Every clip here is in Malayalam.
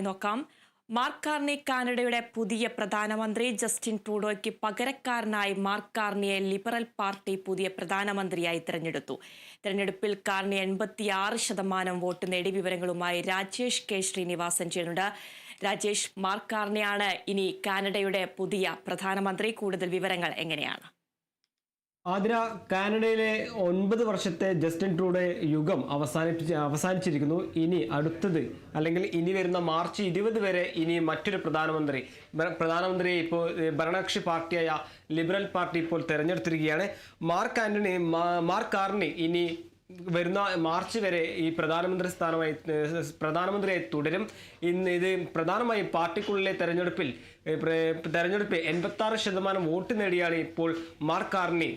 നോക്കാം. മാർക്ക് കാർണി കാനഡയുടെ പുതിയ പ്രധാനമന്ത്രി ജസ്റ്റിൻ ട്രൂഡോയ്ക്ക് പകരക്കാരനായി മാർക്ക് കാർണിയെ ലിബറൽ പാർട്ടി പുതിയ പ്രധാനമന്ത്രിയായി തിരഞ്ഞെടുത്തു. തിരഞ്ഞെടുപ്പിൽ കാർണി എൺപത്തിയാറ് ശതമാനം വോട്ട് നേടി വിവരങ്ങളുമായി രാജേഷ് കെ. ശ്രീനിവാസൻ ചെയ്യുന്നുണ്ട് രാജേഷ് മാർക്ക് കാർണിയാണ് ഇനി കാനഡയുടെ പുതിയ പ്രധാനമന്ത്രി. കൂടുതൽ വിവരങ്ങൾ എങ്ങനെയാണ്? ആതിര കാനഡയിലെ ഒൻപത് വർഷത്തെ ജസ്റ്റിൻ ട്രൂഡെ യുഗം അവസാനിപ്പിച്ച് അവസാനിച്ചിരിക്കുന്നു. ഇനി അടുത്തത് അല്ലെങ്കിൽ ഇനി വരുന്ന മാർച്ച് ഇരുപത് വരെ ഇനി മറ്റൊരു പ്രധാനമന്ത്രി പ്രധാനമന്ത്രിയെ ഇപ്പോൾ ഭരണകക്ഷി പാർട്ടിയായ ലിബറൽ പാർട്ടി ഇപ്പോൾ തെരഞ്ഞെടുത്തിരിക്കുകയാണ്. മാർക്ക് ആന്റണി മാർക്ക് കാർണി ഇനി വരുന്ന മാർച്ച് വരെ ഈ പ്രധാനമന്ത്രി സ്ഥാനമായി പ്രധാനമന്ത്രിയായി തുടരും. ഇന്ന് ഇത് പ്രധാനമായും പാർട്ടിക്കുള്ളിലെ തെരഞ്ഞെടുപ്പിൽ ഏഹ്, പ്ര- തെരഞ്ഞെടുപ്പിൽ എൺപത്തി ആറ് ശതമാനം വോട്ട് നേടിയാണ് ഇപ്പോൾ മാർക്ക് കാർണി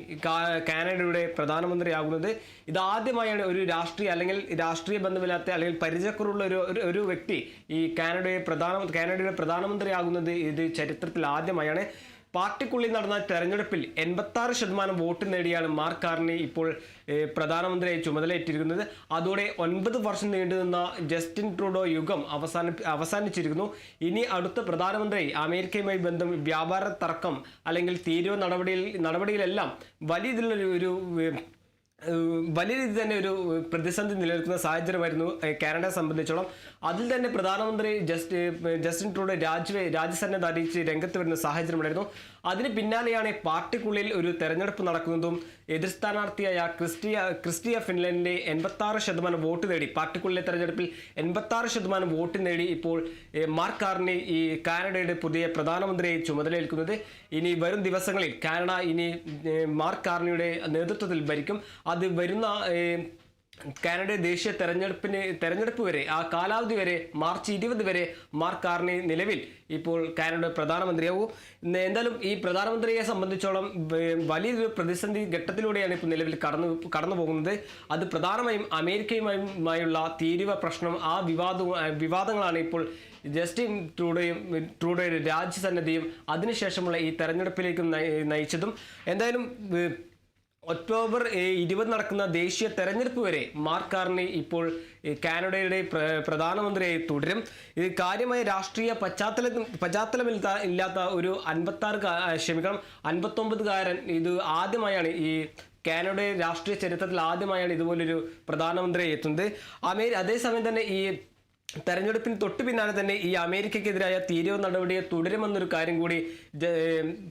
കാനഡയുടെ പ്രധാനമന്ത്രിയാകുന്നത്. ഇത് ആദ്യമായാണ് ഒരു രാഷ്ട്രീയ അല്ലെങ്കിൽ രാഷ്ട്രീയ ബന്ധമില്ലാത്ത അല്ലെങ്കിൽ പരിചയക്കുറുള്ള ഒരു ഒരു- ഒരു വ്യക്തി ഈ കാനഡയെ പ്രധാന കാനഡയുടെ പ്രധാനമന്ത്രിയാകുന്നത് ഇത് ചരിത്രത്തിൽ ആദ്യമായാണ്. പാർട്ടിക്കുള്ളിൽ നടന്ന തെരഞ്ഞെടുപ്പിൽ എൺപത്തി ആറ് ശതമാനം വോട്ട് നേടിയാണ് മാർക്ക് കാർണി ഇപ്പോൾ പ്രധാനമന്ത്രിയായി ചുമതലയേറ്റിരിക്കുന്നത്. അതോടെ ഒൻപത് വർഷം നീണ്ടുനിന്ന ജസ്റ്റിൻ ട്രൂഡോ യുഗം അവസാന അവസാനിച്ചിരിക്കുന്നു. ഇനി അടുത്ത പ്രധാനമന്ത്രി അമേരിക്കയുമായി ബന്ധം വ്യാപാര തർക്കം അല്ലെങ്കിൽ തീരുവ നടപടിയിൽ നടപടിയിലെല്ലാം വലിയ ഇതിലൊരു ഒരു വലിയ രീതിയിൽ തന്നെ ഒരു പ്രതിസന്ധി നിലനിൽക്കുന്ന സാഹചര്യമായിരുന്നു കാനഡയെ സംബന്ധിച്ചോളം. അതിൽ തന്നെ പ്രധാനമന്ത്രി ജസ്റ്റ് ജസ്റ്റിൻ ട്രൂഡോ രാജ്യ രാജ്യസന്നദ്ധ അറിയിച്ച് രംഗത്ത് വരുന്ന സാഹചര്യമുണ്ടായിരുന്നു. അതിന് പിന്നാലെയാണ് പാർട്ടിക്കുള്ളിൽ ഒരു തെരഞ്ഞെടുപ്പ് നടക്കുന്നതും എതിർ സ്ഥാനാർത്ഥിയായ ക്രിസ്റ്റിയ ക്രിസ്റ്റിയ ഫിൻലൻഡിന്റെ എൺപത്തി ആറ് ശതമാനം വോട്ട് നേടി. പാർട്ടിക്കുള്ളിലെ തെരഞ്ഞെടുപ്പിൽ എൺപത്തി ആറ് ശതമാനം വോട്ട് നേടി ഇപ്പോൾ മാർക്ക് കാർണി ഈ കാനഡയുടെ പുതിയ പ്രധാനമന്ത്രിയെ ചുമതലയേൽക്കുന്നത്. ഇനി വരും ദിവസങ്ങളിൽ കാനഡ ഇനി മാർക്ക് കാർണിയുടെ നേതൃത്വത്തിൽ ഭരിക്കും. അത് വരുന്ന കാനഡ ദേശീയ തെരഞ്ഞെടുപ്പിന് തെരഞ്ഞെടുപ്പ് വരെ ആ കാലാവധി വരെ മാർച്ച് ഇരുപത് വരെ മാർക്ക് കാർണി നിലവിൽ. ഇപ്പോൾ കാനഡ പ്രധാനമന്ത്രിയാവും. എന്തായാലും ഈ പ്രധാനമന്ത്രിയെ സംബന്ധിച്ചോളം വലിയൊരു പ്രതിസന്ധി ഘട്ടത്തിലൂടെയാണ് ഇപ്പോൾ നിലവിൽ കടന്നു കടന്നു പോകുന്നത് അത് പ്രധാനമായും അമേരിക്കയുമായുള്ള തീരുവ പ്രശ്നം ആ വിവാദവും വിവാദങ്ങളാണ് ഇപ്പോൾ ജസ്റ്റിൻ ട്രൂഡോയും ട്രൂഡോയുടെ രാജ്യസന്നദ്ധയും അതിനുശേഷമുള്ള ഈ തെരഞ്ഞെടുപ്പിലേക്ക് നയിച്ചതും. എന്തായാലും ഒക്ടോബർ ഇരുപത് നടക്കുന്ന ദേശീയ തെരഞ്ഞെടുപ്പ് വരെ മാർക്ക് കാർണി ഇപ്പോൾ കാനഡയുടെ പ്രധാനമന്ത്രിയായി തുടരും. ഇത് കാര്യമായ രാഷ്ട്രീയ പശ്ചാത്തല പശ്ചാത്തലമില്ലാത്ത ഇല്ലാത്ത ഒരു അൻപത്തി ആറ് ക്ഷമിക്കണം അൻപത്തൊമ്പതുകാരൻ ഇത് ആദ്യമായാണ് ഈ കാനഡയുടെ രാഷ്ട്രീയ ചരിത്രത്തിൽ ആദ്യമായാണ് ഇതുപോലൊരു പ്രധാനമന്ത്രി എത്തുന്നത്. അമേരി അതേസമയം തന്നെ ഈ തെരഞ്ഞെടുപ്പിന് തൊട്ടു പിന്നാലെ തന്നെ ഈ അമേരിക്കക്കെതിരായ തീരുവ നടപടിയെ തുടരുമെന്നൊരു കാര്യം കൂടി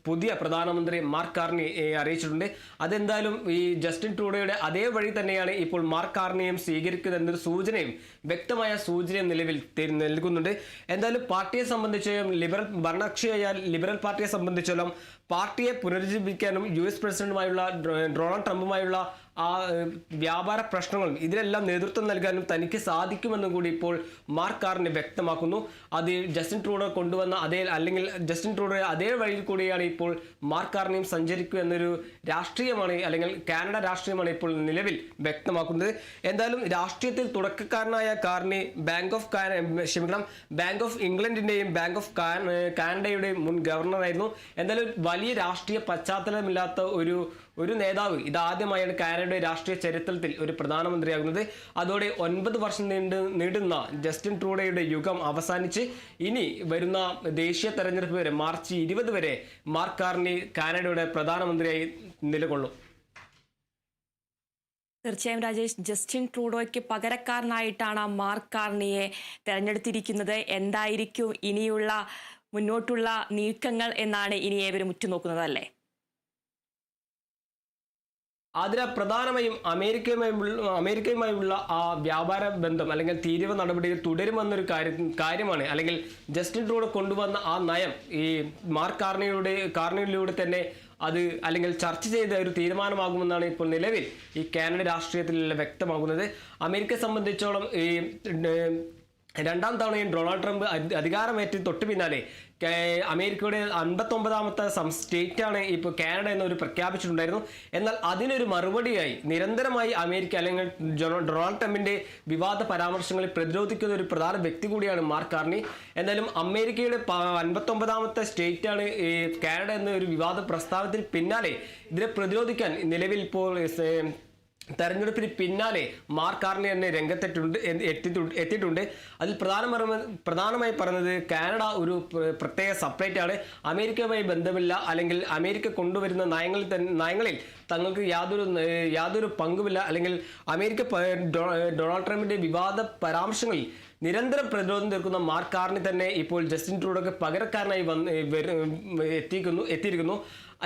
പുതിയ പ്രധാനമന്ത്രി മാർക്ക് കാർണി അറിയിച്ചിട്ടുണ്ട്. അതെന്തായാലും ഈ ജസ്റ്റിൻ ട്രൂഡോയുടെ അതേ വഴി തന്നെയാണ് ഇപ്പോൾ മാർക്ക് കാർണിയും സ്വീകരിക്കുന്നത് എന്നൊരു സൂചനയും വ്യക്തമായ സൂചനയും നിലവിൽ നൽകുന്നുണ്ട്. എന്തായാലും പാർട്ടിയെ സംബന്ധിച്ചും ലിബറൽ ഭരണകക്ഷിയായ ലിബറൽ പാർട്ടിയെ സംബന്ധിച്ചോളം പാർട്ടിയെ പുനരുജ്ജീവിക്കാനും യു എസ് പ്രസിഡന്റുമായുള്ള ഡൊണാൾഡ് ട്രംപുമായുള്ള ആ വ്യാപാര പ്രശ്നങ്ങളും ഇതിനെല്ലാം നേതൃത്വം നൽകാനും തനിക്ക് സാധിക്കുമെന്നും കൂടി ഇപ്പോൾ മാർക്ക് കാറിന് വ്യക്തമാക്കുന്നു. അത് ജസ്റ്റിൻ ട്രൂഡോ കൊണ്ടുവന്ന അതേ അല്ലെങ്കിൽ ജസ്റ്റിൻ ട്രൂഡോ അതേ വഴിയിൽ കൂടിയാണ് ഇപ്പോൾ മാർക്ക് കാറിനെയും സഞ്ചരിക്കുക എന്നൊരു രാഷ്ട്രീയമാണ് അല്ലെങ്കിൽ കാനഡ രാഷ്ട്രീയമാണ് ഇപ്പോൾ നിലവിൽ വ്യക്തമാക്കുന്നത്. എന്തായാലും രാഷ്ട്രീയത്തിൽ തുടക്കക്കാരനായ കാറിനെ ബാങ്ക് ഓഫ് ക്ഷമിക്കണം ബാങ്ക് ഓഫ് ഇംഗ്ലണ്ടിന്റെയും ബാങ്ക് ഓഫ് കാന- കാനഡയുടെയും മുൻ ഗവർണറായിരുന്നു. എന്തായാലും വലിയ രാഷ്ട്രീയ പശ്ചാത്തലമില്ലാത്ത ഒരു ഒരു നേതാവ് ഇതാദ്യമായാണ് കാനഡയുടെ രാഷ്ട്രീയ ചരിത്രത്തിൽ ഒരു പ്രധാനമന്ത്രിയാകുന്നത്. അതോടെ ഒൻപത് വർഷം നീണ്ട് നീടുന്ന ജസ്റ്റിൻ ട്രൂഡോയുടെ യുഗം അവസാനിച്ച് ഇനി വരുന്ന ദേശീയ തെരഞ്ഞെടുപ്പ് വരെ മാർച്ച് ഇരുപത് വരെ മാർക്ക് കാർണി കാനഡയുടെ പ്രധാനമന്ത്രിയായി നിലകൊള്ളും. തീർച്ചയായും രാജേഷ് ജസ്റ്റിൻ ട്രൂഡോയ്ക്ക് പകരക്കാരനായിട്ടാണ് മാർക്ക് കാർണിയെ തെരഞ്ഞെടുത്തിരിക്കുന്നത്. എന്തായിരിക്കും ഇനിയുള്ള മുന്നോട്ടുള്ള നീക്കങ്ങൾ എന്നാണ് ഇനി ഏവരും ഉറ്റുനോക്കുന്നത് അല്ലേ അതിന് പ്രധാനമായും അമേരിക്കയുമായുള്ള അമേരിക്കയുമായുള്ള ആ വ്യാപാര ബന്ധം അല്ലെങ്കിൽ തീരുവ നടപടികൾ തുടരുമെന്നൊരു കാര്യം കാര്യമാണ്. അല്ലെങ്കിൽ ജസ്റ്റിൻ ട്രൂഡ് കൊണ്ടുവന്ന ആ നയം ഈ മാർക്ക് കാർണിയുടെ കാർണിയിലൂടെ തന്നെ അത് അല്ലെങ്കിൽ ചർച്ച ചെയ്ത ഒരു തീരുമാനമാകുമെന്നാണ് ഇപ്പോൾ നിലവിൽ ഈ കാനഡ രാഷ്ട്രീയത്തിൽ വ്യക്തമാകുന്നത്. അമേരിക്കയെ സംബന്ധിച്ചോളം ഈ രണ്ടാം തവണയും ഡൊണാൾഡ് ട്രംപ് അധി- അധികാരമേറ്റ് തൊട്ട് പിന്നാലെ അമേരിക്കയുടെ അൻപത്തൊമ്പതാമത്തെ സം സ്റ്റേറ്റാണ് ഇപ്പോൾ കാനഡ എന്നൊരു പ്രഖ്യാപിച്ചിട്ടുണ്ടായിരുന്നു. എന്നാൽ അതിനൊരു മറുപടിയായി നിരന്തരമായി അമേരിക്ക അല്ലെങ്കിൽ ഡൊണാൾഡ് ട്രംപിന്റെ വിവാദ പരാമർശങ്ങളെ പ്രതിരോധിക്കുന്ന ഒരു പ്രധാന വ്യക്തി കൂടിയാണ് മാർക്ക് കാർണി. എന്തായാലും അമേരിക്കയുടെ അൻപത്തൊമ്പതാമത്തെ സ്റ്റേറ്റാണ് കാനഡ എന്ന ഒരു വിവാദ പ്രസ്താവത്തിന് പിന്നാലെ ഇതിനെ പ്രതിരോധിക്കാൻ നിലവിൽ ഇപ്പോൾ തെരഞ്ഞെടുപ്പിന് പിന്നാലെ മാർക്ക് തന്നെ രംഗത്തെട്ടുണ്ട് എത്തിയിട്ടുണ്ട് എത്തിയിട്ടുണ്ട്. അതിൽ പ്രധാനമായി പ്രധാനമായി പറഞ്ഞത് കാനഡ ഒരു പ്രത്യേക സെപ്പറേറ്റ് ആണ്. അമേരിക്കയുമായി ബന്ധമില്ല. അല്ലെങ്കിൽ അമേരിക്ക കൊണ്ടുവരുന്ന നയങ്ങളിൽ തന്നെ നയങ്ങളിൽ തങ്ങൾക്ക് യാതൊരു യാതൊരു പങ്കുമില്ല. അല്ലെങ്കിൽ അമേരിക്ക ഡൊണാൾഡ് ട്രംപിന്റെ വിവാദ പരാമർശങ്ങളിൽ നിരന്തരം പ്രതിരോധം തീർക്കുന്ന മാർക്ക് കാറിനെ തന്നെ ഇപ്പോൾ ജസ്റ്റിൻ ട്രൂഡോക്ക് പകരക്കാരനായി വന്ന് എത്തിക്കുന്നു എത്തിയിരിക്കുന്നു.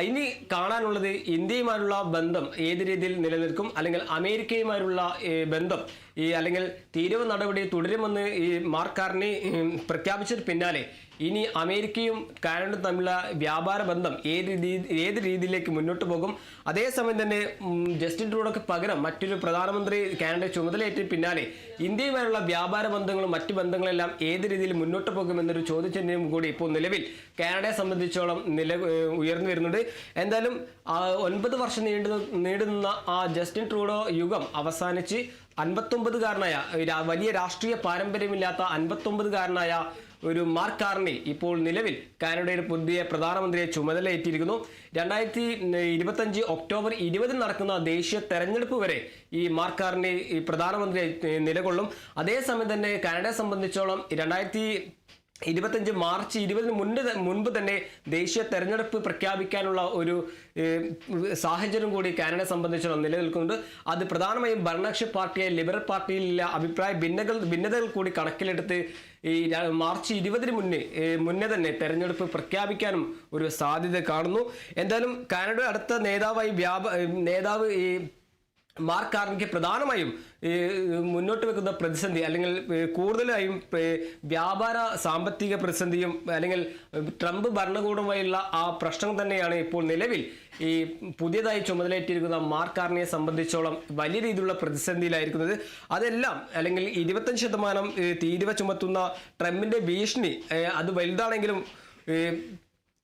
ഇനി കാണാനുള്ളത് ഇന്ത്യയുമായുള്ള ബന്ധം ഏത് രീതിയിൽ നിലനിൽക്കും? അല്ലെങ്കിൽ അമേരിക്കയുമായുള്ള ബന്ധം ഈ അല്ലെങ്കിൽ തീരുവ നടപടി തുടരുമെന്ന് ഈ മാർക്കാറിനെ പ്രഖ്യാപിച്ചതിന് പിന്നാലെ ഇനി അമേരിക്കയും കാനഡയും തമ്മിലുള്ള വ്യാപാര ബന്ധം ഏത് രീതി ഏത് രീതിയിലേക്ക് മുന്നോട്ട് പോകും? അതേസമയം തന്നെ ജസ്റ്റിൻ ട്രൂഡോക്ക് പകരം മറ്റൊരു പ്രധാനമന്ത്രി കാനഡ ചുമതലയേറ്റ പിന്നാലെ ഇന്ത്യയുമായുള്ള വ്യാപാര ബന്ധങ്ങളും മറ്റു ബന്ധങ്ങളെല്ലാം ഏത് രീതിയിൽ മുന്നോട്ട് പോകുമെന്നൊരു ചോദ്യചിഹ്നം കൂടി ഇപ്പോൾ നിലവിൽ കാനഡയെ സംബന്ധിച്ചോളം നില ഉയർന്നു വരുന്നുണ്ട്. എന്തായാലും ഒൻപത് വർഷം നീണ്ടു നീണ്ടുനിന്ന ആ ജസ്റ്റിൻ ട്രൂഡോ യുഗം അവസാനിച്ച് അൻപത്തൊമ്പതുകാരനായ വലിയ രാഷ്ട്രീയ പാരമ്പര്യമില്ലാത്ത അൻപത്തൊമ്പതുകാരനായ ഒരു മാർക്ക് കാർണി ഇപ്പോൾ നിലവിൽ കാനഡയുടെ പുതിയ പ്രധാനമന്ത്രിയെ ചുമതലയേറ്റിരിക്കുന്നു. രണ്ടായിരത്തി ഇരുപത്തഞ്ച് ഒക്ടോബർ ഇരുപതിന് നടക്കുന്ന ദേശീയ തെരഞ്ഞെടുപ്പ് വരെ ഈ മാർക്ക് കാർണി പ്രധാനമന്ത്രി നിലകൊള്ളും. അതേസമയം തന്നെ കാനഡയെ സംബന്ധിച്ചോളം രണ്ടായിരത്തി ഇരുപത്തഞ്ച് മാർച്ച് ഇരുപതിന് മുൻപ് മുൻപ് തന്നെ ദേശീയ തെരഞ്ഞെടുപ്പ് പ്രഖ്യാപിക്കാനുള്ള ഒരു സാഹചര്യം കൂടി കാനഡയെ സംബന്ധിച്ചിടത്തോളം നിലനിൽക്കുന്നുണ്ട്. അത് പ്രധാനമായും ഭരണകക്ഷി പാർട്ടിയായ ലിബറൽ പാർട്ടിയിലുള്ള അഭിപ്രായ ഭിന്നകൾ ഭിന്നതകൾ കൂടി കണക്കിലെടുത്ത് ഈ മാർച്ച് ഇരുപതിന് മുന്നേ മുന്നേ തന്നെ തെരഞ്ഞെടുപ്പ് പ്രഖ്യാപിക്കാനും ഒരു സാധ്യത കാണുന്നു. എന്തായാലും കാനഡ അടുത്ത നേതാവായി വ്യാപ നേതാവ് ഈ മാർക്ക് കാർണിക്ക് പ്രധാനമായും മുന്നോട്ട് വെക്കുന്ന പ്രതിസന്ധി അല്ലെങ്കിൽ കൂടുതലായും വ്യാപാര സാമ്പത്തിക പ്രതിസന്ധിയും അല്ലെങ്കിൽ ട്രംപ് ഭരണകൂടവുമായുള്ള ആ പ്രശ്നം തന്നെയാണ് ഇപ്പോൾ നിലവിൽ. ഈ പുതിയതായി ചുമതലയേറ്റിരിക്കുന്ന മാർക്ക് കാർണിയെ സംബന്ധിച്ചോളം വലിയ രീതിയിലുള്ള പ്രതിസന്ധിയിലായിരിക്കുന്നത്. അതെല്ലാം അല്ലെങ്കിൽ ഇരുപത്തഞ്ച് ശതമാനം തീരുവ ചുമത്തുന്ന ട്രംപിന്റെ ഭീഷണി അത് വലുതാണെങ്കിലും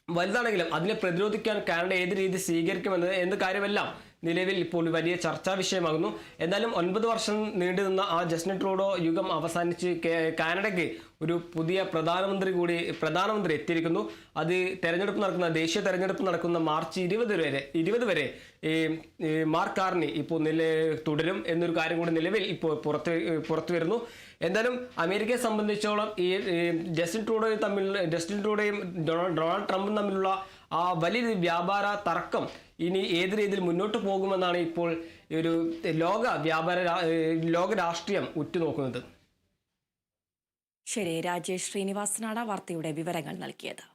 വലുതാണെങ്കിലും അതിനെ പ്രതിരോധിക്കാൻ കാനഡ ഏത് രീതി സ്വീകരിക്കുമെന്നത് എന്ന കാര്യമെല്ലാം നിലവിൽ ഇപ്പോൾ വലിയ ചർച്ചാ വിഷയമാകുന്നു. എന്നാലും ഒൻപത് വർഷം നീണ്ടു നിന്ന ആ ജസ്റ്റിൻ ട്രൂഡോ യുഗം അവസാനിച്ച് കാനഡയ്ക്ക് ഒരു പുതിയ പ്രധാനമന്ത്രി കൂടി പ്രധാനമന്ത്രി എത്തിയിരിക്കുന്നു. അത് തെരഞ്ഞെടുപ്പ് നടക്കുന്ന ദേശീയ തെരഞ്ഞെടുപ്പ് നടക്കുന്ന മാർച്ച് ഇരുപത് വരെ ഇരുപത് വരെ ഈ മാർക്ക് കാർണി ഇപ്പോൾ നില തുടരും എന്നൊരു കാര്യം കൂടി നിലവിൽ ഇപ്പോൾ പുറത്ത് പുറത്തു വരുന്നു. എന്തായാലും അമേരിക്കയെ സംബന്ധിച്ചോളം ഈ ജസ്റ്റിൻ ട്രൂഡോയും തമ്മിൽ ജസ്റ്റിൻ ട്രൂഡോയും ഡൊണാൾഡ് ട്രംപും തമ്മിലുള്ള ആ വലിയ വ്യാപാര തർക്കം ഇനി ഏത് രീതിയിൽ മുന്നോട്ട് പോകുമെന്നാണ് ഇപ്പോൾ ഒരു ലോക വ്യാപാര ലോക രാഷ്ട്രീയം ഉറ്റുനോക്കുന്നത്. ശരി രാജേഷ് ശ്രീനിവാസനാണ് വാർത്തയുടെ വിവരങ്ങൾ നൽകിയത്.